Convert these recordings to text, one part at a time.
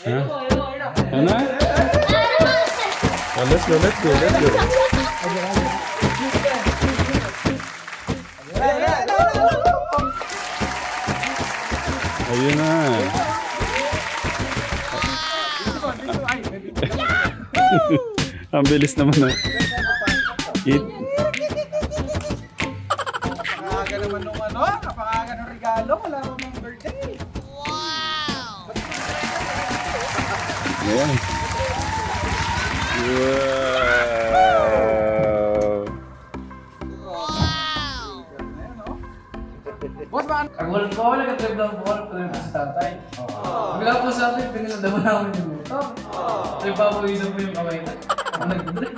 Ha? Ano? Oh, let's go, let's go, let's go. Ayun na. Ang bilis naman na. Eat. Akin, piniladaman namin yung. Trip pa po isang po yung kamay ko. Ako nag-trip.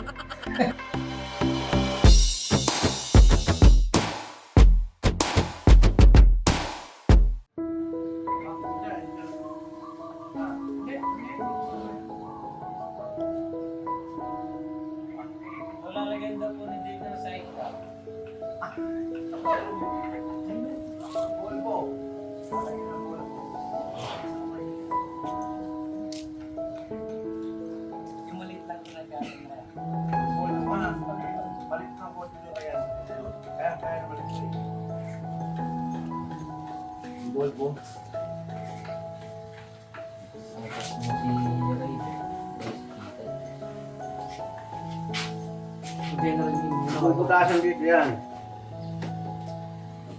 Rin yung muna. Bubutasan dito yan.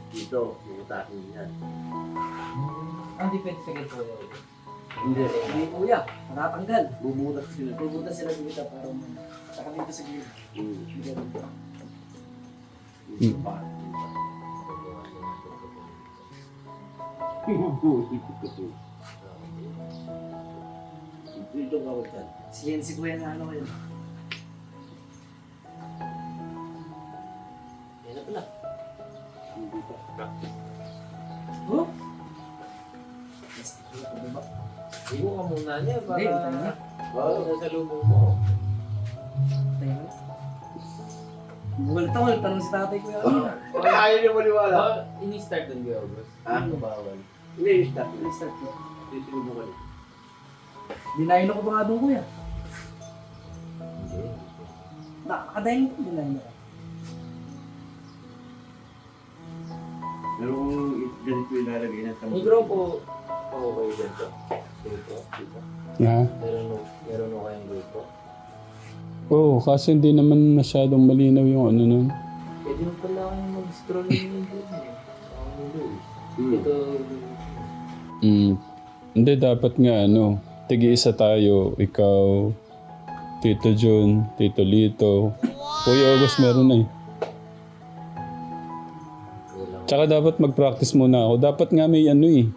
Dito, bubutasan yan. Ang depende sa ganito. Hindi. Hindi kuya, nakatanggal. Bubutas sila. Pupunta sila dito para. Saka dito sa gilid. Hmm. Hmm. Dito ka ba dyan? Si Yen si kuya na ano kayo. Ka muna niya para Hindi, tayo na. Oo, nasa lubong mo. Tayo na. Buwal ito, tanong si tatay ko yan. Ay, ayaw niya maniwala. Oh, ini-start doon kayo, August. Ah? Ano bawal? Hindi, stop. Restart ko. Dito sinubukan. Dinayin ako ba nga doon kuya? Hindi. Nakakadayin ko, dinayin ako. Pero kung ganito yung lalagay na sa May grupo ko kayo dito. Grupo, dito. Ha? Meron no, meron no kayong grupo. Oo, oh, kasi hindi naman masyadong malinaw yung ano nun. Pwede mo pala kayong mag-stroll yung eh. Luis. Hmm. Ito, Mm. Hindi, dapat nga ano, tigi-isa tayo, ikaw, Tito Jun, Tito Lito. Kuya August meron na eh. Tsaka dapat mag-practice muna ako. Dapat nga may ano eh.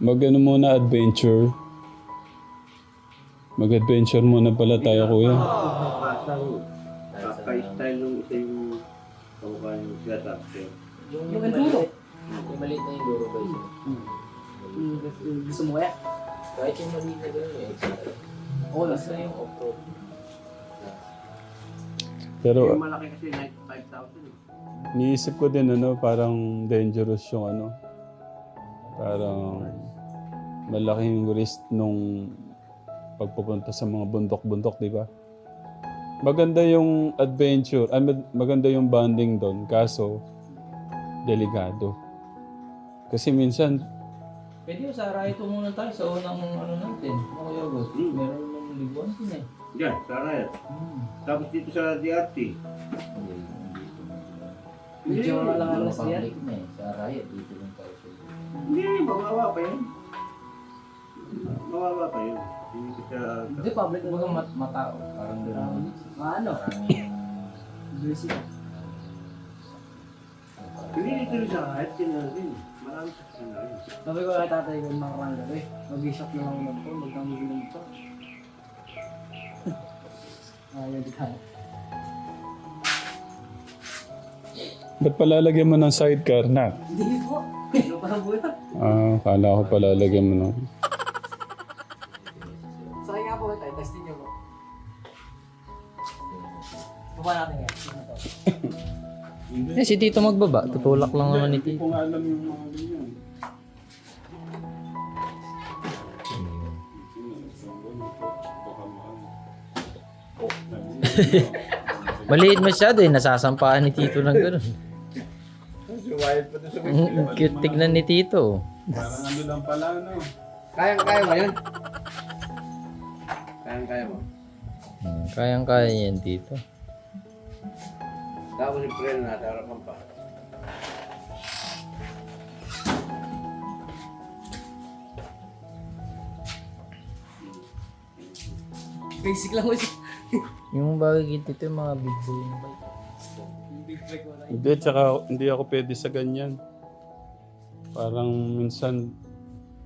Mag ano muna adventure. Mag-adventure muna pala tayo kuya. Kaka-style nung isa yung kamukha yung ko. Yung, Yung maliit- enduro. Yung maliit na enduro ba yun? Gusto mo kaya? Kahit yung maliit na gano'n eh. extra. Oo, Basta yung off-road. Pero Yung malaki kasi 95,000. eh. niisip ko din ano, parang dangerous yung ano. Parang malaking risk nung pagpupunta sa mga bundok-bundok, di ba? Maganda yung adventure, ay mag- maganda yung bonding doon, kaso delikado. Kasi minsan, Pwede yung sa Rayto muna tayo sa unang ano natin. Ako yung August. Hmm. Meron ng libuan din eh. Yan, sa Riot. Tapos dito sa DRT. Hindi, hindi. Medyo lang ang Ano yan. eh. Sa riot, dito Hindi, mababa pa yun. Mababa pa yun. Hindi ko siya... Hindi, public Kumbaga mat matao. Parang gano'n. Ano? Parang Busy. Hindi dito rin sa Riot, kinala din. Marami sa kanila rin. Sabi ko kay tatay ko mga karang gabi. Mag-shop na lang ako ng phone. Magkang ito. Ayaw di tayo. ba't palalagyan mo ng sidecar na? Hindi po baboy. Ah, kala ko pala lagyan mo nun. So, kaya nga po tayo, testing nyo po. Buka natin ngayon. Sino eh, si Tito magbaba. Tutulak lang naman ni Tito. Hindi ko alam yung mga ganyan. Maliit masyado eh. Nasasampaan ni Tito ng ganun. Ang cute tignan ni Tito. Parang ano lang pala, no? Kayang-kaya mo yan. Kayang-kaya mo. Hmm, Kayang-kaya yan Tito. Tapos yung preno natin, harapan pa. Basic lang ko siya. Yung bagay Tito yung mga big boy na bike. Hindi, tsaka hindi ako pwede sa ganyan. Parang minsan,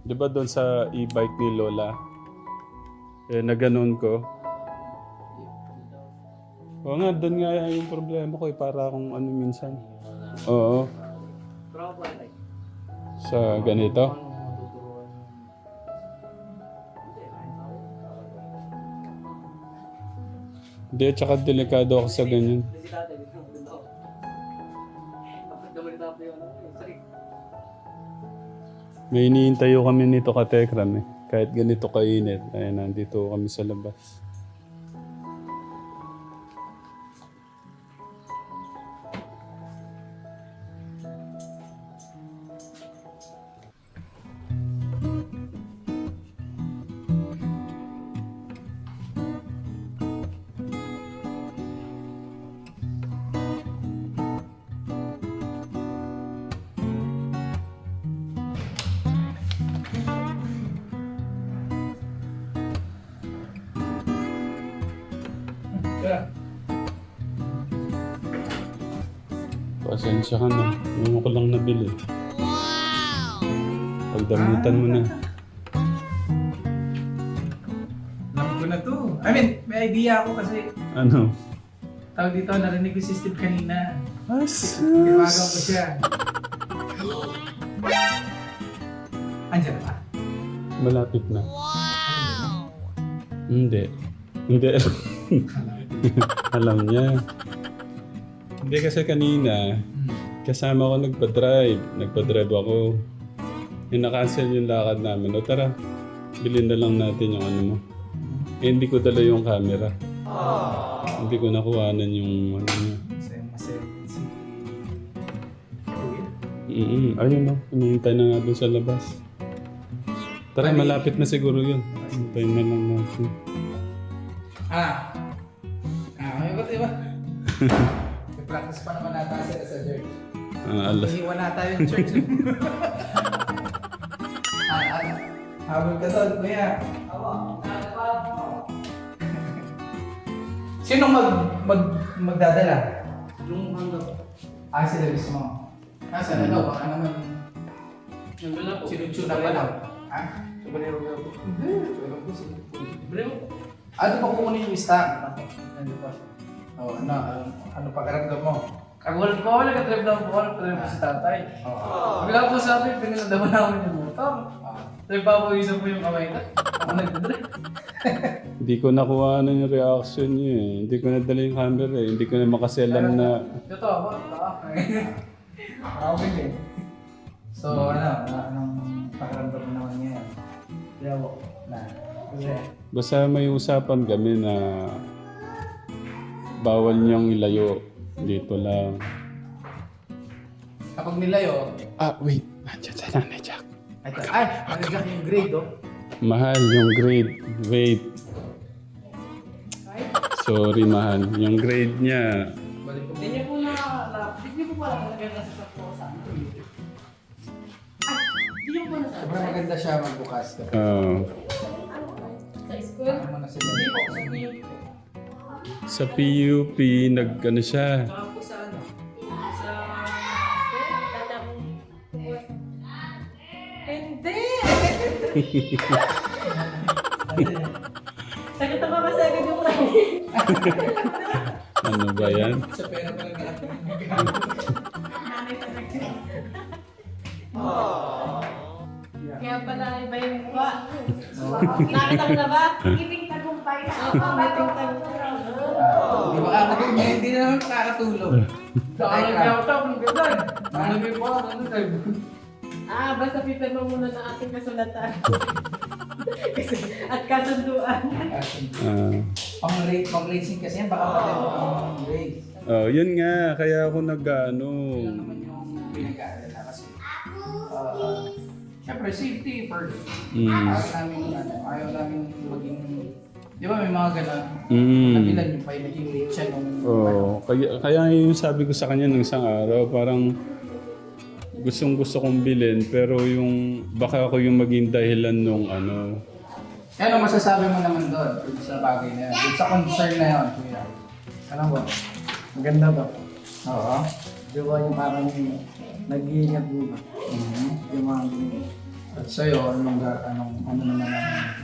di ba doon sa e-bike ni Lola, eh, na ganun ko. Oo nga, doon nga yung problema ko eh, para akong ano minsan. Oo, sa ganito. Hindi, tsaka delikado ako sa ganyan. Kasi May iniintayo kami nito ka Tekram eh. Kahit ganito kainit, ay nandito kami sa labas. Pasensya ka na. Ngayon ko lang nabili. Pagdamutan mo na. alam ko na to. I mean, may idea ako kasi Ano? tawag dito, narinig ko si Steve kanina. As, Tiwagan ko siya. Andiyan pa. Malapit na. Hindi. Hindi. Alam niya. Hindi kasi kanina, kasama ko nagpa-drive. Nagpa-drive ako. Yung na-cancel yung lakad namin. O tara, bilhin na lang natin yung ano mo. Eh, hindi ko dala yung camera. Hindi ko nakuhanan yung ano niya. Masaya, masaya din si... Mm Ayun no, hinihintay na nga doon sa labas. Tara, malapit na siguro yun. Hintayin na lang natin. Ah! Ah, may ba't iba? Practice pa naman nata sila sa church. Ah, alas. Iiwan na tayo yung church. ah, ah, habol ka doon, kuya. Sino mag, mag, magdadala? Yung ano? Ah, sila mismo. Ah, sana daw, baka naman sinutsunan ka lang. Ha? Hindi, alam ko si Ano pa kukunin yung stock? Ano pa? Oh, ano, ano, ano pa karamdam mo? Kagulat ko ako, nag-drive daw po nag-drive po si tatay. Bigla po sabi, piniladaman namin yung motor. Nagpapawisan po yung kamay ko. Ako nag-drive. Hindi ko nakuhanan yung reaction niya eh. Hindi ko nadala yung camera eh. Hindi ko na makaselam na... Ito ako, ito ako. Ako din. So, ano, ano- anong pakiramdam mo naman ngayon? Kaya po, na, kasi, Basta may usapan kami na bawal niyang ilayo. Dito lang. kapag nilayo, Ah, wait. Nandiyan sa nanay Jack. ay, ay, nandiyan yung grade, oh. Mahal yung grade. Wait. Sorry, mahal. Yung grade niya. Balik. Hindi niyo po na, na hindi niyo po pala talaga nasa sa po sa ano. Ah, hindi niyo po nasa Sobrang maganda siya magbukas. ah, sa school. Ano na sila? Hindi po, sa niyo po. Sa PUP, nag ano siya. Saka po sa ano, sa... Hindi! Sagot ako kasi agad yung price. Ano ba yan? Sa pera pa lang natin. Talaga. Kaya pala iba yung mukha. Nakita mo na ba? Ngiting tagumpay. Oo, ngiting tagumpay. Di ba ako din, eh, hindi na naman nakakatulog. Saka nag-out ng ganun. Nalagay po ako, ano tayo? Ah, basta pipirma muna ng ating kasulatan. Kasi, at kasunduan. Ah, Pang rate, pang racing kasi yan, baka pati pang race. Oh, yun nga, kaya ako nag-ano. Yun naman yung pinag-aalala kasi. Uh, Siyempre, safety first. Mm. Ayaw namin, ano, ayaw namin maging, di ba may mga gano'n, Mm. nabilan yung pa naging late siya nung, Oo, kaya, kaya yung sabi ko sa kanya nung isang araw, parang gustong gusto kong bilhin, pero yung baka ako yung maging dahilan nung ano. ano masasabi mo naman doon, sa bagay na yun, sa concern na yun, kuya? Ano ba? Maganda ba? Oo. Di ba yung parang nag-iingat mo ba? Mhm. Yung mga ganyan. At sa'yo, anong, anong, ano naman ang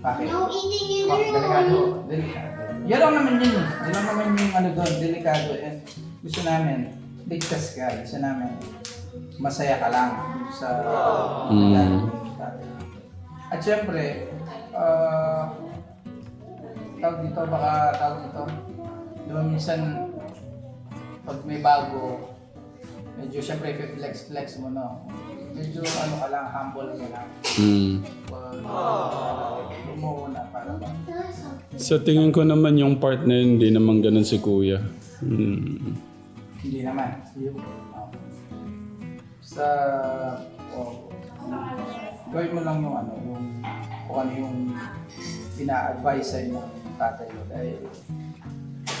Bakit? Bakit delikado? Delikado. Yan lang naman yun. Yan lang naman yung ano doon, delikado. And gusto namin, ligtas ka. Gusto namin, masaya ka lang sa Mm. At syempre, ah, tawag dito, baka tawag dito, di ba minsan, pag may bago, medyo syempre flex-flex mo, no? Medyo ano ka lang, humble ka lang. Mm. Wag, lumuho na para ba? Sa tingin ko naman yung part na yun, hindi naman ganun si kuya. Mm. Hindi naman. Oh. Sa, oh, gawin mo lang yung ano, yung, kung ano yung pina-advise sa'yo ng tatay mo. Dahil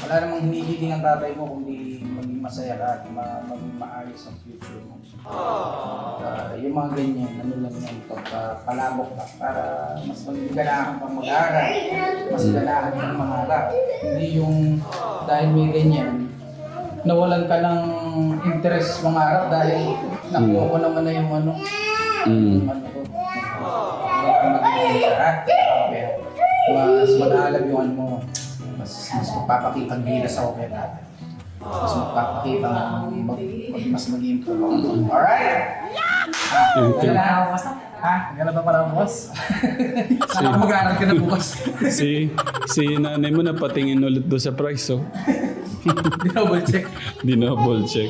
wala namang hinihiling ang tatay mo kundi maging masaya ka at ma- maging maayos ang future mo. Ah, yung mga ganyan, ano lang yan, pagpalabok ka para mas maging ganahan kang mag-aaral, mas ganahan kang mangarap. Hindi yung dahil may ganyan, nawalan ka ng interest mangarap dahil nakuha ko naman na yung ano, Mm. yung ano ko. Wala kang magiging sa Kaya mas mag-aalam yung ano mo, mas, mas magpapakitang gilas ako kay tatay. Mas magpapakita mag, mag, mag, mas mag-improve ako. Alright? Thank you. Ha? Ganun ba pala boss? Sana mag-aaral ka na bukas. Si, si nanay mo napatingin ulit doon sa price, oh. Double check. Dinouble check.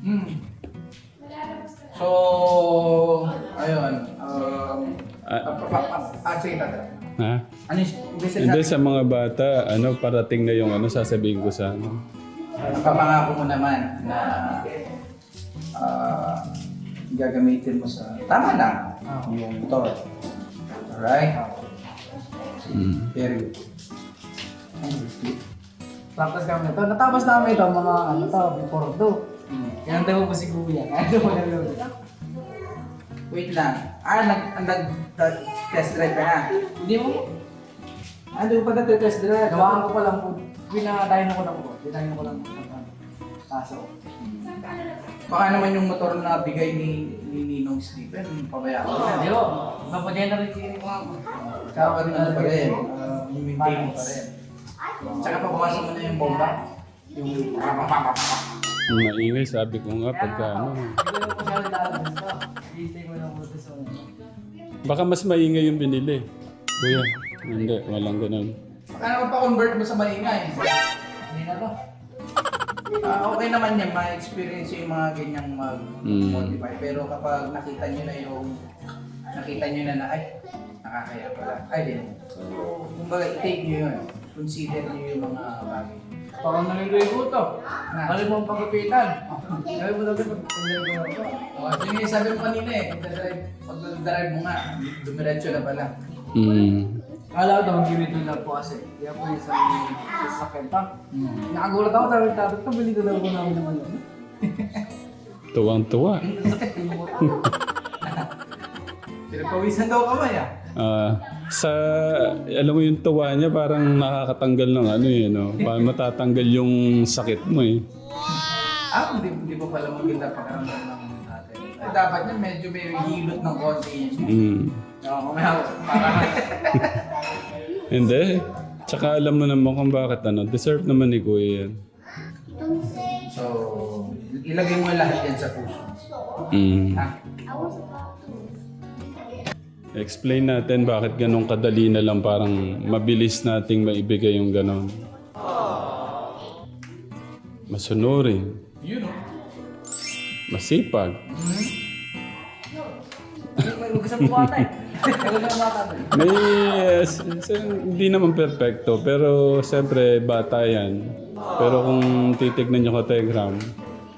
Hmm. So, ayun. Um, Ah. ah, pa- pa- ah, sige, tatay. Ha? Ano yung Hindi sa mga bata, ano, parating na yung ano, sasabihin ko sa ano. Papangako mo naman na ah, gagamitin mo sa tama lang yung motor. Alright? Mm. Very good. Practice kami ito. Natapos namin ito mga ano to, before to. Yan tayo po si Kuya. Ano mo na lolo? Wait lang. Ah, nag, nag, nag test drive ka na. Hindi mo? Ah, di mo pa nag-test drive? Gawaan ko pa lang po. Pinadayin ako lang po. Dinayin ko lang po. Kaso. Baka naman yung motor na bigay ni, ni Ninong Stephen, pabayaan ko na. Hindi ko. Mapagenerate ko ako. Tsaka pa rin ano pa rin, ah, yung maintain mo pa rin. Tsaka pabawasan mo na yung bomba. Yung Ang maingay, sabi ko nga, pagka ano. Hindi ko ko sa una. Baka mas maingay yung binili. Kuya, hindi, walang ganun. Baka naman pa-convert mo sa maingay. Hindi na to. Ah, okay naman yan, ma-experience yung mga ganyang mag-modify. Pero kapag nakita nyo na yung, nakita nyo na na, ay, nakakaya pala. Ay, din. So, kumbaga, i-take nyo yun. Consider nyo yung mga bagay. Parang naliligo to. Kali mo ang pagkapitan. Kali mo daw pag naliligo to. Oh, yun yung sabi mo kanina eh, pag-drive, pag-drive mo nga, dumiretso na pala. Mm. Kala ko daw ginito lang po kasi. Kaya po yung sa sa sakyan pa. Nakagulat ako sabi ng tatay ko, bili ko daw po namin naman yun. Tuwang-tuwa. Pinagpawisan daw kamay ah. Ah, sa, alam mo yung tuwa niya, parang nakakatanggal ng ano eh, no? Parang matatanggal yung sakit mo eh. Ah, hindi, hindi pa pala maganda pakiramdam ng tatay. Dapat niya medyo may hilot ng konti. Mm. Oo, may hawak. Para Hindi. Tsaka alam mo naman kung bakit ano. Deserve naman ni Kuya yan. So, ilagay mo lahat yan sa puso. Mm. Ha? Explain natin bakit ganun kadali na lang parang mabilis nating maibigay yung ganon. Masunurin. Yun o. Masipag. Bata eh. Gusto mo bata eh. May, uh, s- s- hindi naman perfecto, pero siyempre bata yan. Pero kung titignan nyo ka Telegram,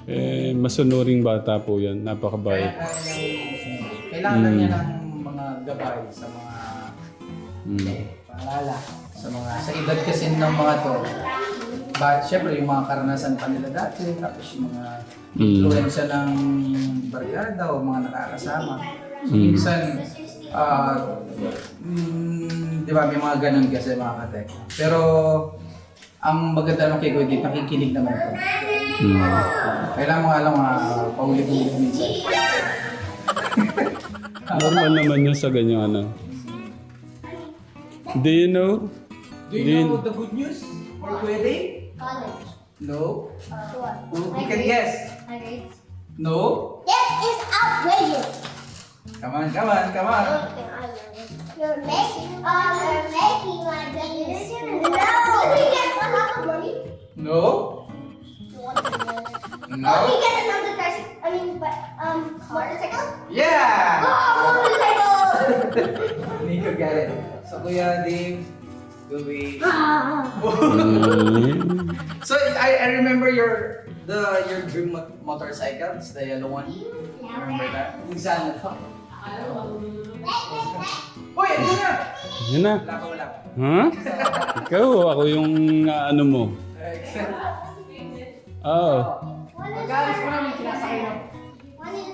eh, masunuring bata po yan. Napakabait. Kailangan lang niya ng mga gabay sa mga Mm. paalala. Sa mga, sa edad kasi ng mga to, ba, syempre yung mga karanasan pa nila dati, tapos yung mga Mm. influensya ng barkada o mga nakakasama. So, Mm. minsan, ah, mm, di ba, may mga ganun kasi mga katek. Pero, ang maganda ng kay Kuya nakikinig naman ito. Mm. Kailangan mo alam mga paulit-ulit minsan. Normal naman yun sa ganyan ano. Do you know? Do you know the good news for Kuya Dave? College. No? Uh, what? You can guess. No? This is outrageous. Come on, come on, come on. You're making, um, you're making my grades. No. Did we get a lot of money? No? No. Oh, we get another tricycle. I mean, but, um, motorcycle? Yeah! Oh, motorcycle! Nico got it. So, Kuya Dave. Mm. So, I, I remember your the your dream mo- motorcycle. It's the yellow one. Remember that? To? Uy, ano na? Yun na. Wala ka, wala ka. Ha? Ikaw, ako yung ah, ano mo. Oh. Pag-alis ko namin, na. Right.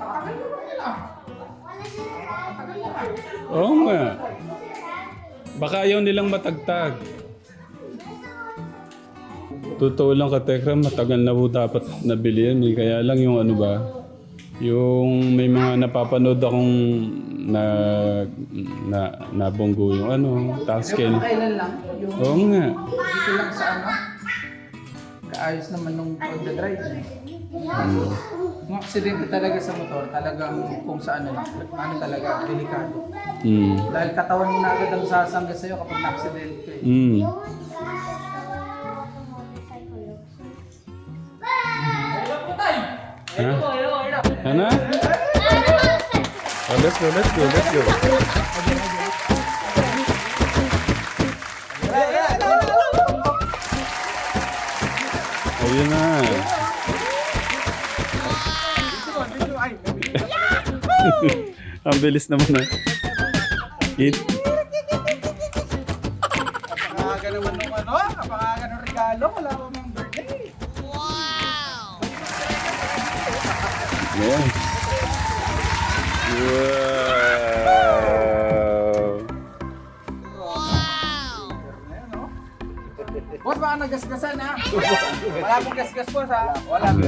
Patagal naman nila. The right. Oo nga. Baka ayaw nilang matagtag. Totoo lang ka, Tekra, matagal na po dapat nabili yan. Eh. Kaya lang yung ano ba, yung may mga napapanood akong na, na nabunggo yung ano, task Yung scale. kailan lang, yung Oo nga. dito lang sa ano. Kaayos naman nung pagdadrive. Yung aksidente talaga sa motor, talagang kung saan na lang, ano talaga, delikado. Mm. Dahil katawan mo na agad ang sasangga sa'yo kapag na-accident ka eh. Mm. Ha? Ano? Oh, let's go, let's go, let's go. Ayun na. Ang bilis naman na. It. Kapag naman nung ano, kapag nung regalo, wala ko Yeah. Wow. Boss, baka nagasgasan ha? Wala pong gasgas boss ha? Wala po.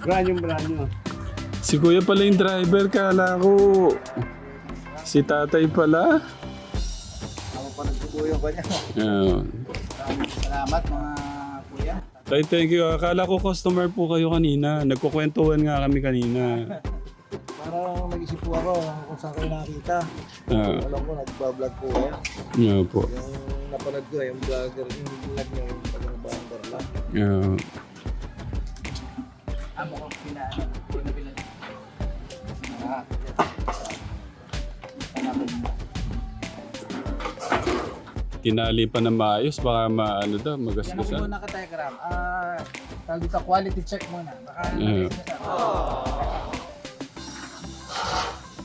Brand yung brand nyo. Si kuya pala yung driver, kala ko. Si tatay pala. Ako pa nagtutuyo ko niya. Yeah. Salamat mga. Tay, thank you. Akala ko customer po kayo kanina. Nagkukwentuhan nga kami kanina. Parang nag-isip po ako kung saan kayo nakita. Ah, Alam ko, nagbablog po kayo. yeah po. Yung napanood ko, yung vlogger, yung vlog niya, yung pag-bander lang. Yeah. Amo ko pinaano. Pinabilan. Ah. Tinali pa na maayos, baka maano daw, Yan magasgasan. muna ka Telegram. Ah, tawag dito, quality check muna. Baka Yeah.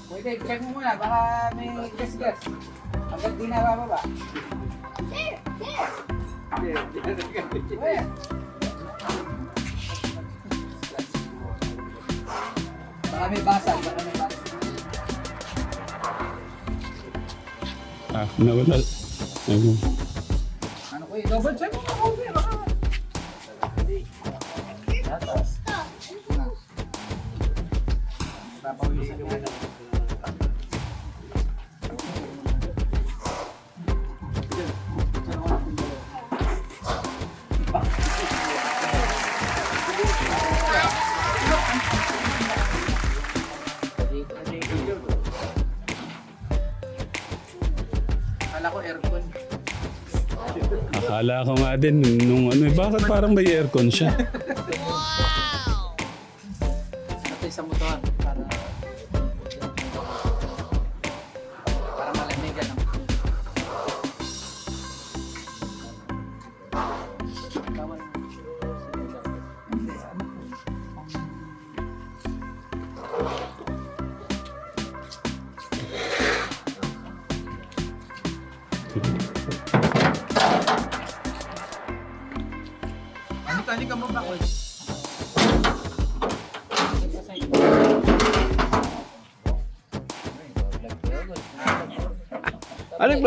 Pwede, check mo muna. Baka may gas-gas. Hanggang di na bababa. Pwede. Baka may basag. Baka may basag. Ah, nawala. Ayun. Ano ko eh? Double check mo na ako. Akala ko nga din nung ano, eh, bakit parang may aircon siya?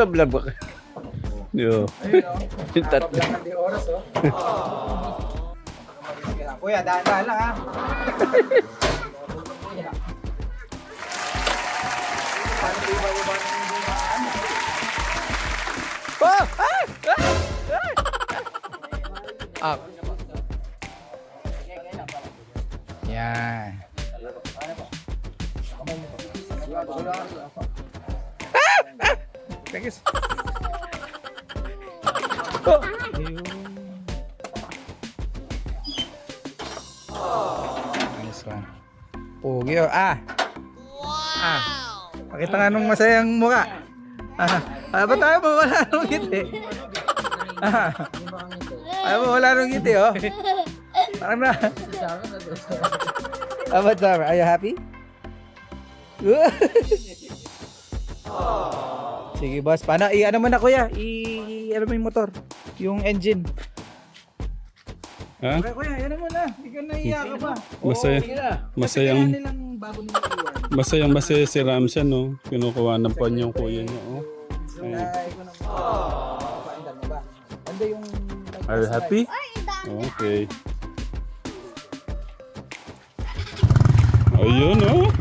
Vlog ba? Yo. Yung tatlo. Wala di oras oh. Kuya, dahan-dahan lang ha. Up. Yan. Thanks. Oh. Nice one. Pogi oh. Ah. Ah. Pakita nga nung masayang mukha. Ah. Ah, ba't tayo mo wala nung ngiti? Ah. Ayaw mo wala nung ngiti oh. Parang na. Ah, ba't? Are you happy? Sige boss, paano? I ano mo na kuya? I ano mo yung motor? Yung engine. Ha? Okay kuya, ano mo na? Hindi ka naiya ka pa. Masaya, masayang, bago nila iwan. masayang masaya si Ramshan, no? Kinukuha ng pan yung kuya niya, oh. Ay, ko naman. Oh. Paandar mo ba? Ano yung... Are you happy? Okay. Ayun, oh.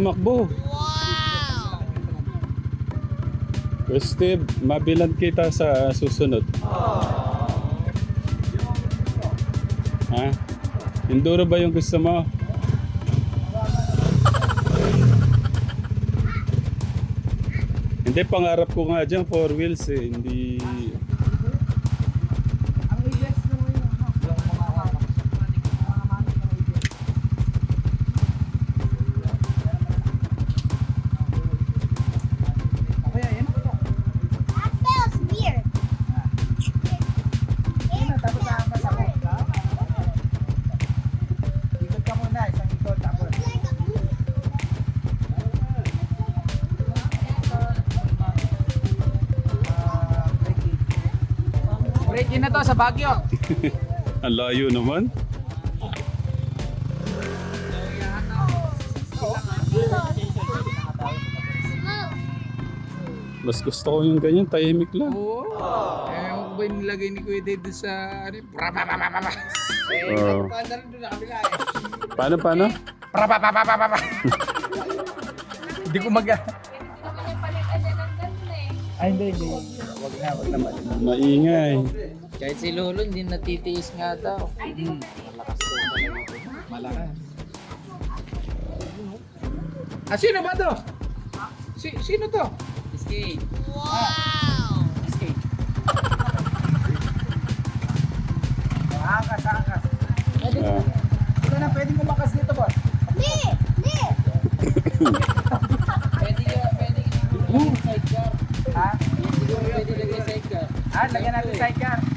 Tumakbo. Wow! Steve, mabilan kita sa susunod. Ha? Enduro ba yung gusto mo? Hindi, pangarap ko nga dyan, four wheels eh. Hindi... Baguio. Ang layo naman. Mas gusto ko yung ganyan, tahimik lang. Oo. Eh, yung ba yung nilagay ni Kuya Dave doon sa ano yung prapapapapapa. Eh, Oo. paanda rin doon sa kabila eh. Paano, paano? Prapapapapapa. Hindi ko mag... Ay, hindi, hindi. Wag na, wag naman. Maingay. Kahit si Lolo hindi natitiis nga daw. Malakas to talaga. Malakas. Ah, sino ba to? Si, sino to? Iski. Angkas, angkas. Ah. Sino na pwedeng umakas dito, boss? Me, me. lagyan natin sidecar.